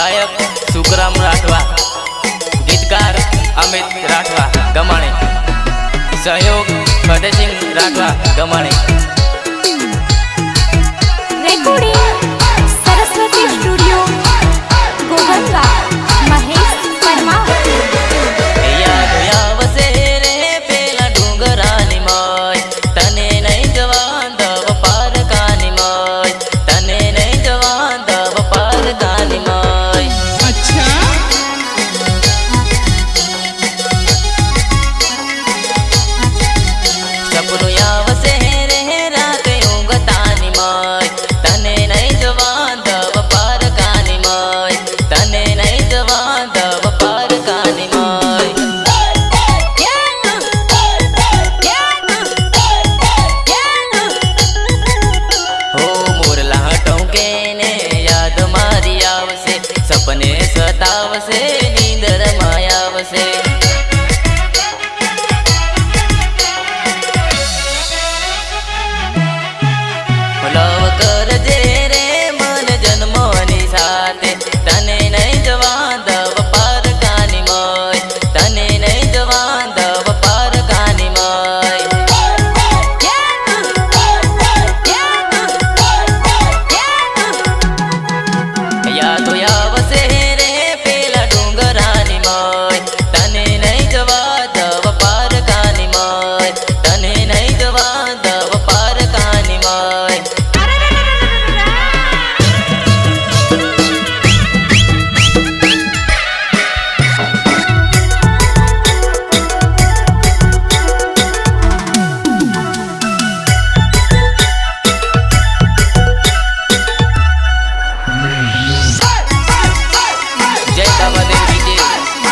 ગાયક સુખરામ રાઠવા ગીતકાર અમિત રાઠવા ગમાણી. સહયોગ ફતેસિંહ રાઠવા ગમાણી.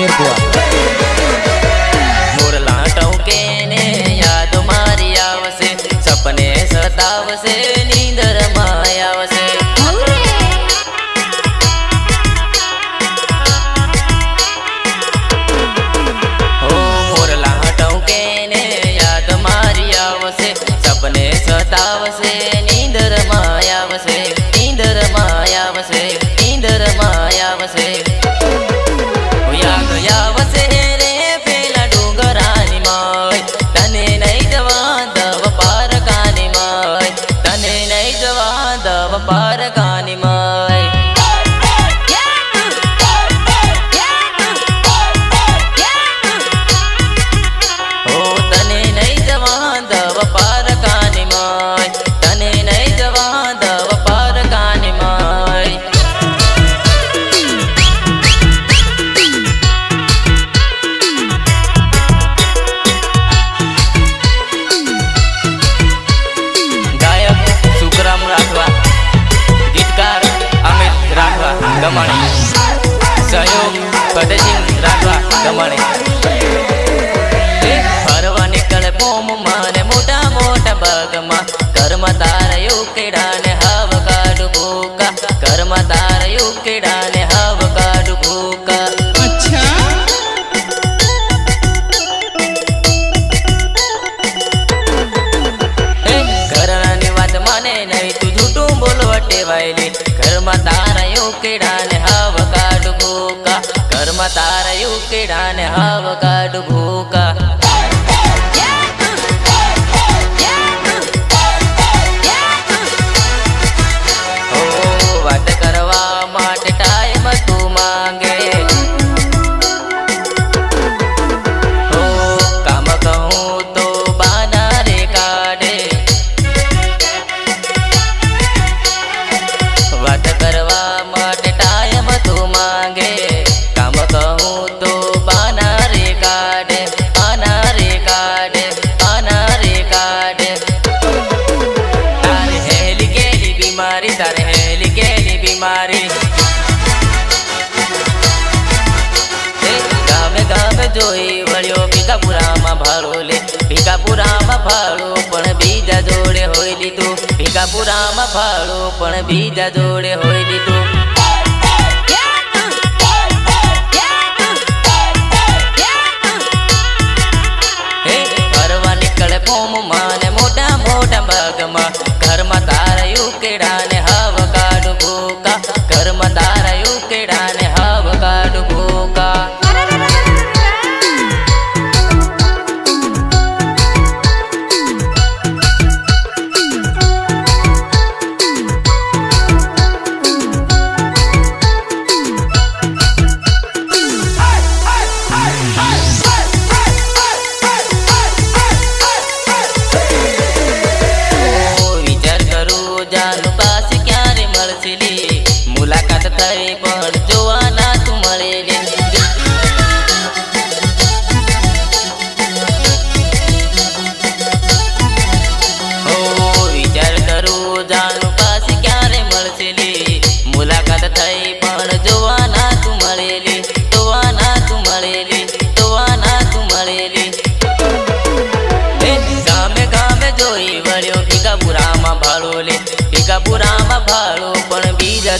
શેરપુઆ મોરલા ટોકે ને યાદ મારી આવશે સપને સતાવશે. કડસિંહ રાઠવા ગમણે ફરવા નીકળે બોમ મારે મોટા મોટા બાગમાં કર્મ તાર યુકેડા ને હવ કાઢ ભૂકા કર્મ તાર યુકેડા હવ કાઢ ભૂકા ઘરની વાત મને નહીં, તું જૂઠું બોલવા ટેવાયેલી. ઘરમાં તારા યુકેડા માં તારા ઉકેડા ને હાવ કાઢ ભૂકા. મારી. ગામે ગામે જોઈ વળ્યો ભીખાપુરામાં ભાડો લે. ભીખાપુરામાં ભાડો પણ બીજા જોડે હોય લીધું. ભીખાપુરામાં ભાડો પણ બીજા જોડે હોય લીધું. મોટા મોટા ભાગમાં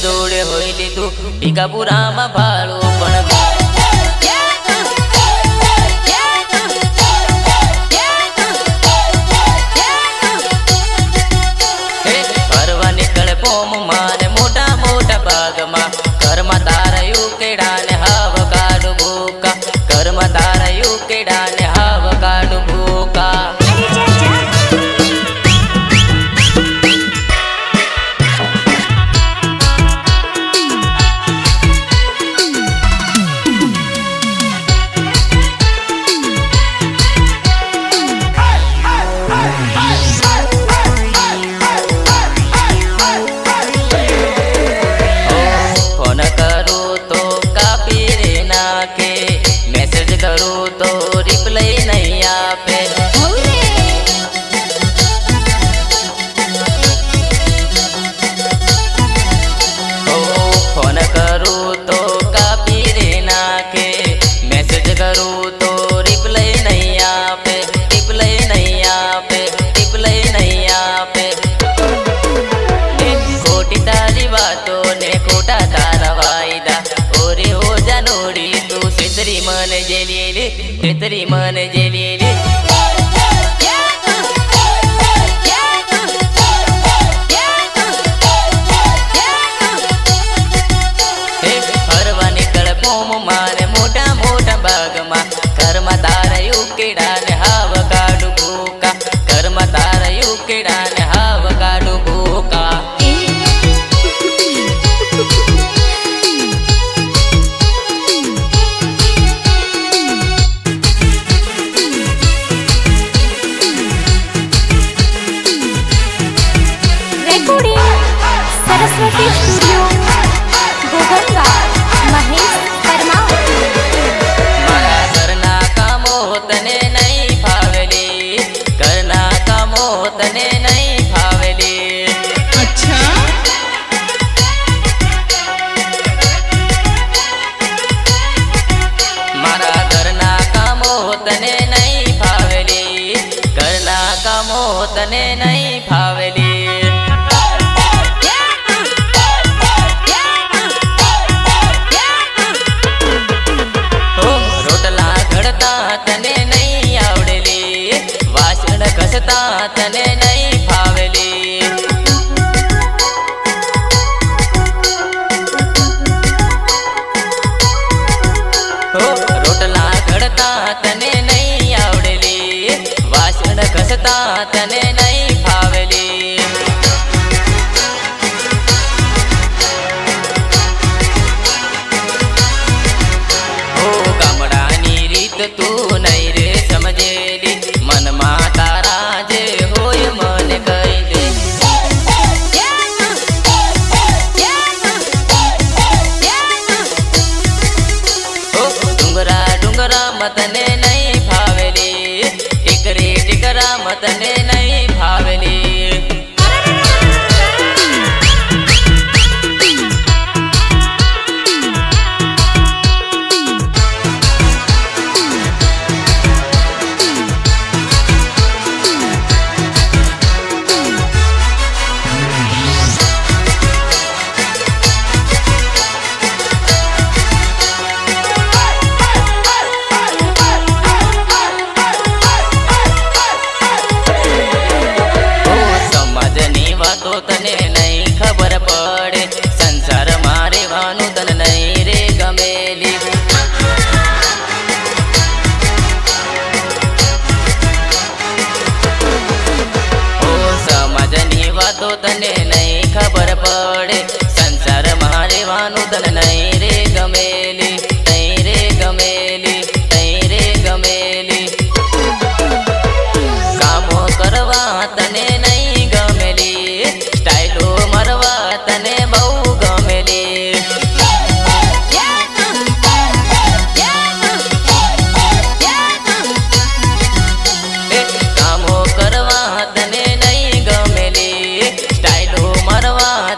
દોડે હોય લીધું. ભીગાપુરામાં ભાડું મને નહીં ફાવેલી. રોટલા ઘડતા તને નહીં આવડેલી. વાસણ ઘસતા તને तू नहीं આ તને નહીં ખબર પડે. સંસારમાં રહેવાનું તને નહીં રે ગમેલી. ઓ સમાજની વાતો તને નહીં ખબર પડે. સંસાર મારે વાનું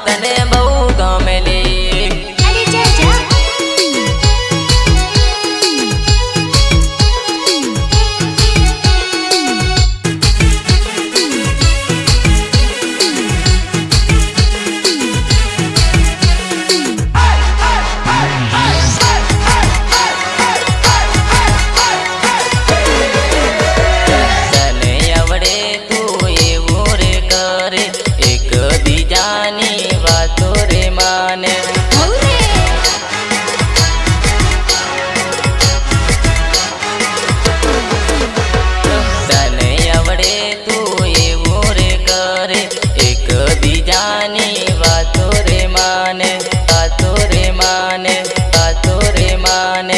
tener ஞான